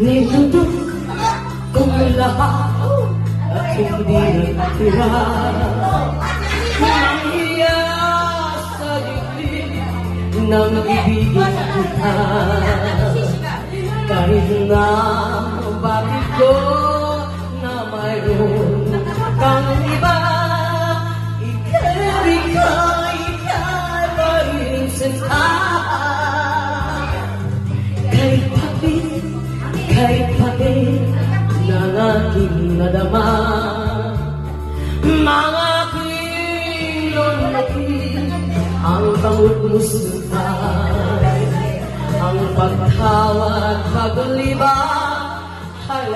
Nilundok kong lahat at hindi natira Nahiya sa dibdib ng ibigin kita Kahit na bakit ko na mayroon kang iba Ikaw, ikaw, ikaw pa rin sinta bangot mo sintay Ang pagtawa at pagliba ay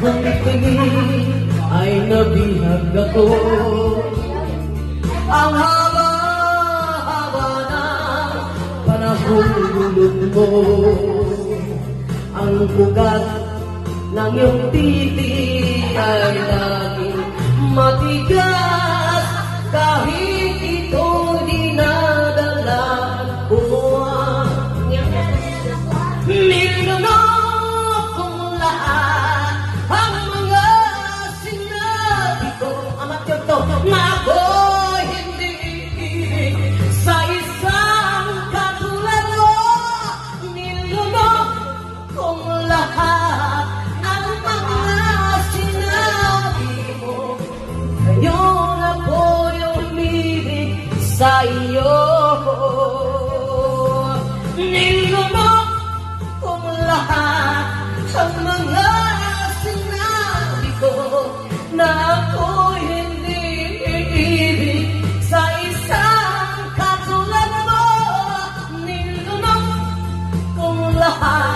ang tingin ay nabihag ako. Ang haba-haba na panahon gulog mo. Ang bugat ng iyong titi ay laging matigas Kahit na ako hindi ibig sa isang katulad mo. Nilunok kung lahat